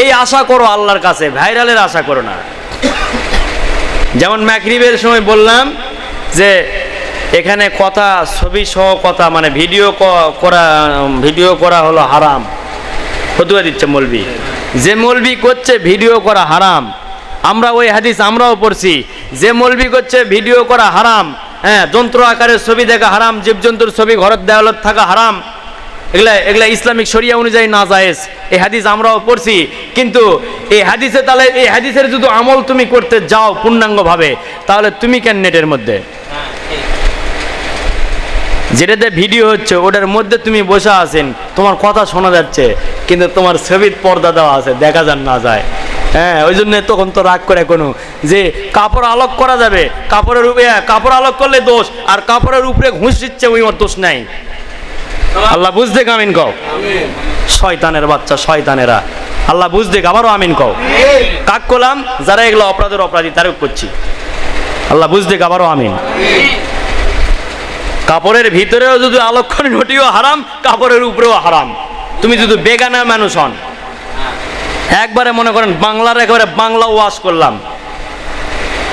এই আশা করো আল্লাহর কাছে, ভাইরালের আশা করো না। যেমন ম্যাকরিবের সময় বললাম যে এখানে কথা ছবি সহ কথা মানে ভিডিও করা ভিডিও করা হলো হারাম। ফতুয়া দিচ্ছে মলবি। যে মলবি করছে ভিডিও করা হারাম। আমরা ওই হাদিস আমরাও পড়ছি। যে মলবি করছে ভিডিও করা হারাম হ্যাঁ যন্ত্র আকারের ছবি দেখা হারাম, জীবজন্তুর ছবি ঘরের দেওয়ালত থাকা হারাম এগুলা এগুলা ইসলামিক শরিয়া অনুযায়ী না জায়েজ। এই হাদিস আমরাও পড়ছি, কিন্তু এই হাদিসে তাহলে, এই হাদিসের যদি আমল তুমি করতে যাও পূর্ণাঙ্গভাবে, তাহলে তুমি কেন নেটের মধ্যে? যেটাতে ভিডিও হচ্ছে, ওটার মধ্যে তুমি বসে আছেন, তোমার কথা শোনা যাচ্ছে, কিন্তু তোমার ছবির পর্দা দেওয়া আছে, দেখা যান না যায়। হ্যাঁ ওই জন্য তখন তো রাগ করে কোনো, যে কাপড় আলোক করা যাবে, কাপড়ের উপরে, কাপড় আলোক করলে দোষ, আর কাপড়ের উপরে ঘুষ দিচ্ছে, ওই ওর দোষ নাই। আল্লাহ বুঝতে আমিন কও। শয়তানের বাচ্চা, শয়তানেরা। আল্লাহ বুঝতে আবারও আমিন কও। কাক করলাম যারা এগুলো অপরাধের অপরাধী তারও করছি। আল্লাহ বুঝতে আবারও আমিন। কাপড়ের ভিতরেও যদি আলক্ষণ ঘটিও হারাম, কাপড়ের উপরেও হারাম। তুমি যদি বেগানা মানুষ হন, একবারে মনে করেন বাংলার একেবারে বাংলা ওয়াশ করলাম।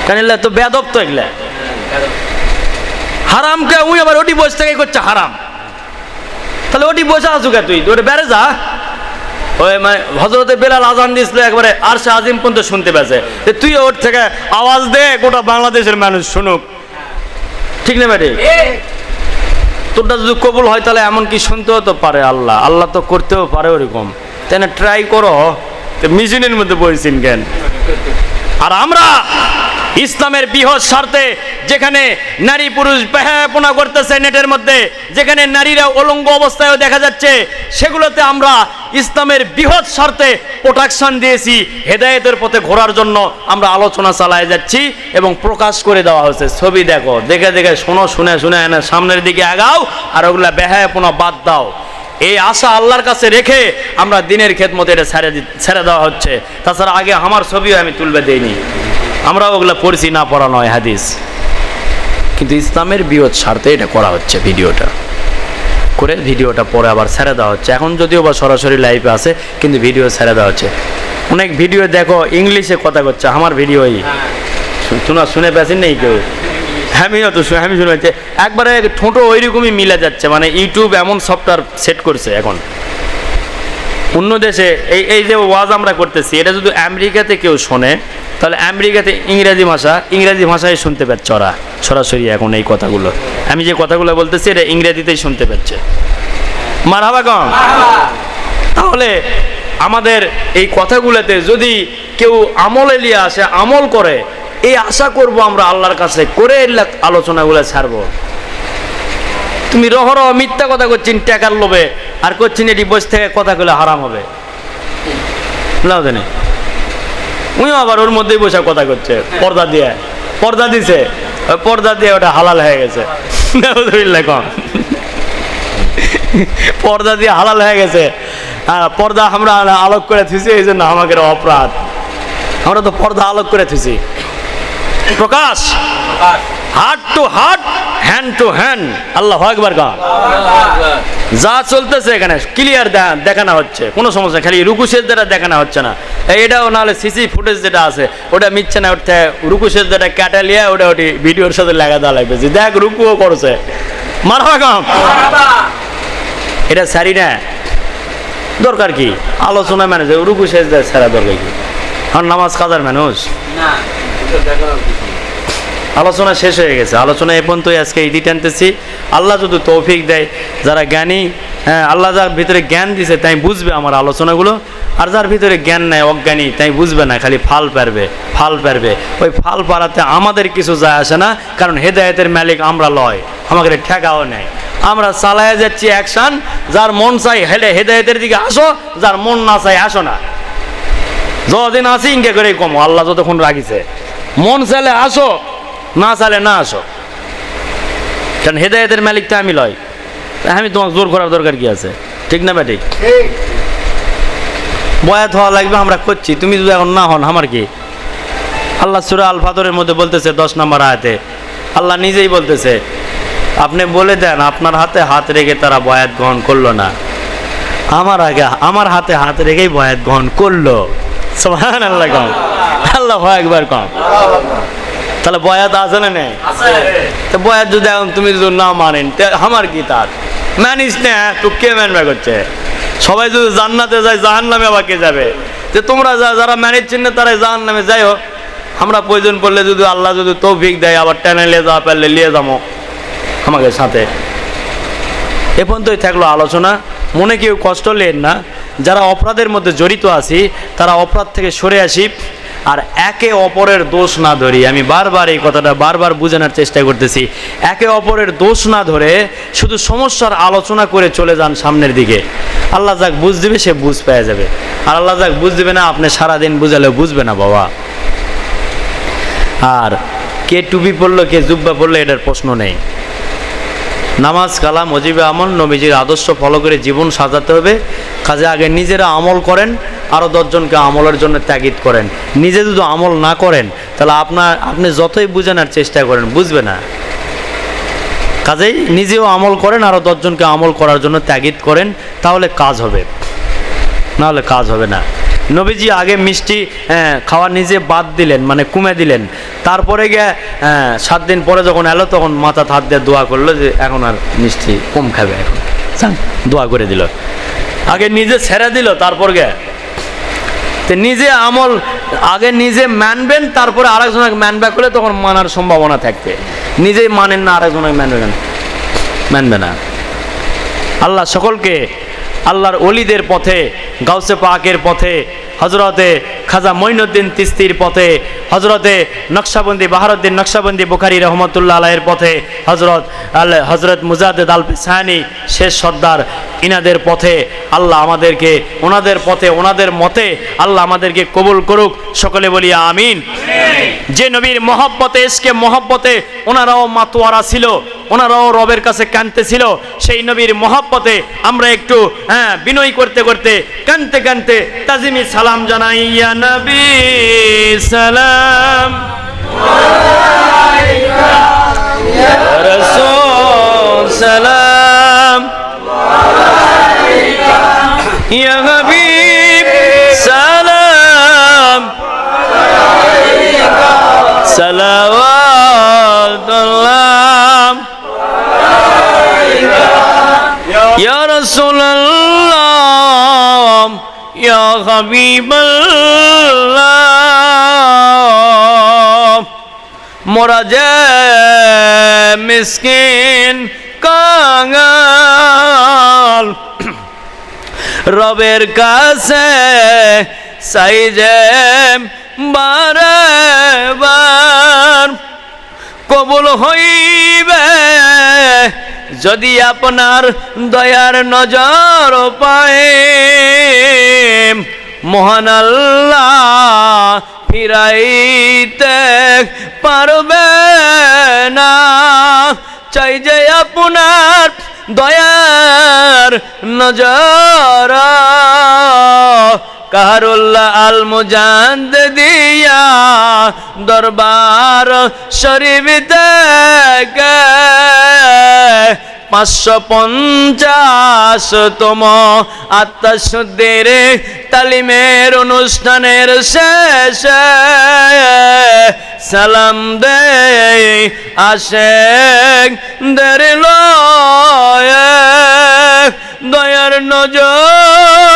কেন তো বেদব তো এগুলা। হারামকে উই আবার ওটি বসে থেকে করছে, হারাম। তাহলে ওটি বসে আসুক তুই? ওটা বেড়ে যা। ওই মানে হজরতে বেলাল আজান দিয়েছিল একবারে আর সে আজিম পর্যন্ত শুনতে পেয়েছে। তুই ওর থেকে আওয়াজ দে, গোটা বাংলাদেশের মানুষ শুনুক। ঠিক না ম্যাডি তোরটা যদি কবুল হয় তাহলে এমন কি শুনতেও তো পারে আল্লাহ। আল্লাহ তো করতেও পারে ওরকম। তাই ট্রাই করো। তো মিশনের মধ্যে বলছেন কেন? আর আমরা ইসলামের বৃহৎ স্বার্থে যেখানে নারী পুরুষ বেহাপনা করতেছে নেটের মধ্যে, যেখানে নারীরা অলঙ্গ অবস্থায়ও দেখা যাচ্ছে, সেগুলোতে আমরা ইসলামের বৃহৎ স্বার্থে প্রোটাকশন দিয়েছি, হেদায়েতের পথে ঘোরার জন্য আমরা আলোচনা চালায় যাচ্ছি এবং প্রকাশ করে দেওয়া হয়েছে। ছবি দেখো, দেখে দেখে শোনো, শুনে শুনে, এনে সামনের দিকে আগাও, আর ওগুলা বেহায়াপনা বাদ দাও। এই আশা আল্লাহর কাছে রেখে আমরা দিনের খেদমত এটা ছেড়ে ছেড়ে দেওয়া হচ্ছে। তাছাড়া আগে আমার ছবিও আমি তুলবে দেইনি। আমরা ওগুলো পড়ছি না, পড়া নয়, হাদিস। কিন্তু ইসলামের বিরোধ স্বার্থে এটা করা হচ্ছে ভিডিওটা। করে ভিডিওটা পরে আবার ছেড়ে দেওয়া হচ্ছে। এখন যদিও বা সরাসরি লাইভে আছে, কিন্তু ভিডিও ছেড়ে দেওয়া হচ্ছে। অনেক ভিডিও দেখো, ইংলিশে কথা করছে আমার ভিডিওই শোনা, শুনে পেয়েছেন নেই কেউ। আমিও তো শু- আমি শুনে পাচ্ছি। একবারে ঠোঁটো ওইরকমই মিলে যাচ্ছে মানে ইউটিউব এমন সফটওয়্যার সেট করছে এখন। অন্য দেশে এই এই যে ওয়াজ আমরা করতেছি, এটা যদি আমেরিকাতে কেউ শোনে, তাহলে আমেরিকাতে ইংরেজি ভাষা, ইংরেজি ভাষায় শুনতে পাচ্ছে ওরা, সরাসরি এখন এই কথাগুলো। আমি যে কথাগুলো বলতেছি, এটা ইংরেজিতেই শুনতে পাচ্ছে। মার হাবা কম। তাহলে আমাদের এই কথাগুলোতে যদি কেউ আমলে নিয়ে আসে, আমল করে, এই আশা করব আমরা আল্লাহর কাছে, করে আলোচনাগুলো ছাড়বো। তুমি রহরহ মিথ্যা কথা করছেন টাকার লোভে। আর করছেন এটি বসে থেকে কথাগুলো হারাম হবে। বুঝলাম তো নি? উনিও আবার ওর মধ্যেই বসে কথা করছে, পর্দা দিয়ে। পর্দা দিছে। ওই পর্দা দিয়ে ওটা হালাল হয়ে গেছে। পর্দা দিয়ে হালাল হয়ে গেছে। হ্যাঁ পর্দা আমরা আলোক করে থুছি এই জন্য আমাদের অপরাধ। আমরা তো পর্দা আলোক করে থুছি প্রকাশ? Heart to heart hand to hand আল্লাহ একবার গা যা চলতেছে এখানে ক্লিয়ার দেখানো হচ্ছে। কোনো সমস্যা খালি রুকুশের যেটা দেখানো হচ্ছে না। এটাও নাহলে সিসি ফুটেজ যেটা আছে, ওটা মিচ্ছে না, ওটা রুকুশের যেটা কাটা লিয়ে ওটা ওটি ভিডিওর সাথে লাগা দেওয়া লাগবে। যে দেখ রুকুও করছে। মারবা কম এটা সারি না। দরকার কি? আলোচনা যে রুকু শেষ দেয় সারা দরকার কি? আর নামাজ কাজার মানুষ? আলোচনা শেষ হয়ে গেছে। আলোচনা এ পর্যন্তই আজকে ইদি টানতেছি। আল্লাহ যদি তৌফিক দেয়, যারা জ্ঞানী হ্যাঁ আল্লাহ যার ভিতরে জ্ঞান দিছে, তাই বুঝবে আমার আলোচনাগুলো। আর যার ভিতরে জ্ঞান নাই, অজ্ঞানী, তাই বুঝবে না, খালি ফাল পারবে ফাল পারবে। ওই ফাল পাড়াতে আমাদের কিছু যায় আসে না, কারণ হেদায়েতের মালিক আমরা লয় আমাকে ঠেকাও নেয় আমরা চালায় যাচ্ছি অ্যাকশন যার মন চাই হেলে হেদায়েতের দিকে আসো, যার মন না চাই আসো না। যতদিন আছি, ইনকে করে কম, আল্লাহ যতক্ষণ রাখিছে। মন চাইলে আসো না চাইলে না আসো। কারণ হেদায়েতের মালিকটা আমি লয়। আমি তোমাকে জোর করার দরকার কি আছে? ঠিক না ব্যাটি? বয়াত হওয়া লাগবে আমরা করছি। তুমি যদি এখন না হন আমার কি? আল্লাহ সুরা আল ফাতরের মধ্যে বলতেছে দশ নম্বর আয়াতে। আল্লাহ নিজেই বলতেছে আপনি বলে দেন আপনার হাতে হাত রেখে তারা বয়াত গ্রহণ করল না। আমার আগে আমার হাতে হাত রেখেই বয়াত গ্রহণ করল। সোহান আল্লাহ কম। আল্লাহ একবার কম। তাহলে বয়াত আছে না নেই? তো বয়াত যদি এখন তুমি যদি না মানেন তে আমার কি তার? মানিস না তো কে মানবে করছে? সবাই যদি জান্নাতে যায় জাহান নামে আবার কে যাবে? যে তোমরা যা- যারা ম্যানেজ চিহ্নে তারাই জাহান নামে যাই হোক। আমরা প্রয়োজন পড়লে যদি আল্লাহ যদি তৌফিক দেয় আবার টেনে নিয়ে যাওয়া পারলে নিয়ে যাব। আমাকে সাথে। এ পর্যন্তই থাকল আলোচনা। মনে কেউ কষ্ট নেন না। যারা অপরাধের মধ্যে জড়িত আছি তারা অপরাধ থেকে সরে আসি। আর একে অপরের দোষ না ধরি, আমি বারবার এই কথাটা বারবার বোঝানোর চেষ্টা করতেছি। একে অপরের দোষ না ধরে শুধু সমস্যার আলোচনা করে চলে যান সামনের দিকে। আল্লাহ যাক বুঝ দিবে, সে বুঝ পেয়ে যাবে। আর আল্লাহ যাক বুঝ দিবে না, আপনি সারাদিন বুঝালেও বুঝবে না বাবা। আর কে টুপি পড়ল কে জুব্বা পড়ল এটার প্রশ্ন নেই। নামাজ, কালাম, অজিবে আমল, নবীজির আদর্শ ফলো করে জীবন সাজাতে হবে। কাজে আগে নিজেরা আমল করেন আরও দশজনকে আমলের জন্য ত্যাগিত করেন। নিজে যদি আমল না করেন, তাহলে আপনার, আপনি যতই বুঝানোর চেষ্টা করেন, বুঝবে না। কাজেই নিজেও আমল করেন আরও দশজনকে আমল করার জন্য ত্যাগিত করেন, তাহলে কাজ হবে। না হলে কাজ হবে না। নবীজি আগে মিষ্টি খাওয়া নিজে বাদ দিলেন মানে কমে দিলেন। তারপরে গিয়ে সাত দিন পরে যখন এলো, তখন মাথা হাত দিয়ে দোয়া করল যে, এখন আর মিষ্টি কম খাবে এখন। দোয়া করে দিল। আগে নিজে ছেড়ে দিল, তারপর গে তো নিজে আমল, আগে নিজে মানবেন, তারপরে আরেকজনকে মানবে করলে তখন মানার সম্ভাবনা থাকবে। নিজেই মানেন না, আরেকজনকে মানবেন মানবে না। আল্লাহ সকলকে আল্লাহর অলিদের পথে, গাউসে পাকের পথে হজরতে খাজা মঈনুদ্দিন তিস্তির পথে হজরতে নকশাবন্দি, বাহারুদ্দিন নকশাবন্দি বুখারি রহমতুল্লাহ আলাহের পথে হজরত আল হজরত মুজাদ্দেদ আল সাহানি শেষ সর্দার, ইনাদের পথে আল্লাহ আমাদেরকে, ওনাদের পথে, ওনাদের মতে আল্লাহ আমাদেরকে কবুল করুক। সকলে বলি, আমিন। যে নবীর মহব্বতে এসকে মহব্বতে ওনারাও মাতোয়ারা ছিল ওনারাও রবের কাছে কানতে ছিল। সেই নবীর মহব্বতে আমরা একটু হ্যাঁ বিনয় করতে করতে কানতে কানতে তাজিমি সালাম জানাই ইয়া নবী সালাম। সালাম। ইয়া হাবিব সালাওয়াতুল্লাহ يا رسول الله يا حبيب الله মোরা যে মিসকিন কাঙাল রবের কাছে সাই যে বারে বার কবুল হইবে যদি আপনার দয়ার নজর পায়। মহান আল্লাহ ফিরাইতে পারবে না। চাই যে আপনার দয়ার নজর কাহারুল্লাহ আল মুজান্দ দিয়া দরবার শরীফ পাঁচশো পঞ্চাশতম আত্মশুদ্ধির তালিমের অনুষ্ঠানের শেষে সালাম দে আসে দের লয় দয়ার নজর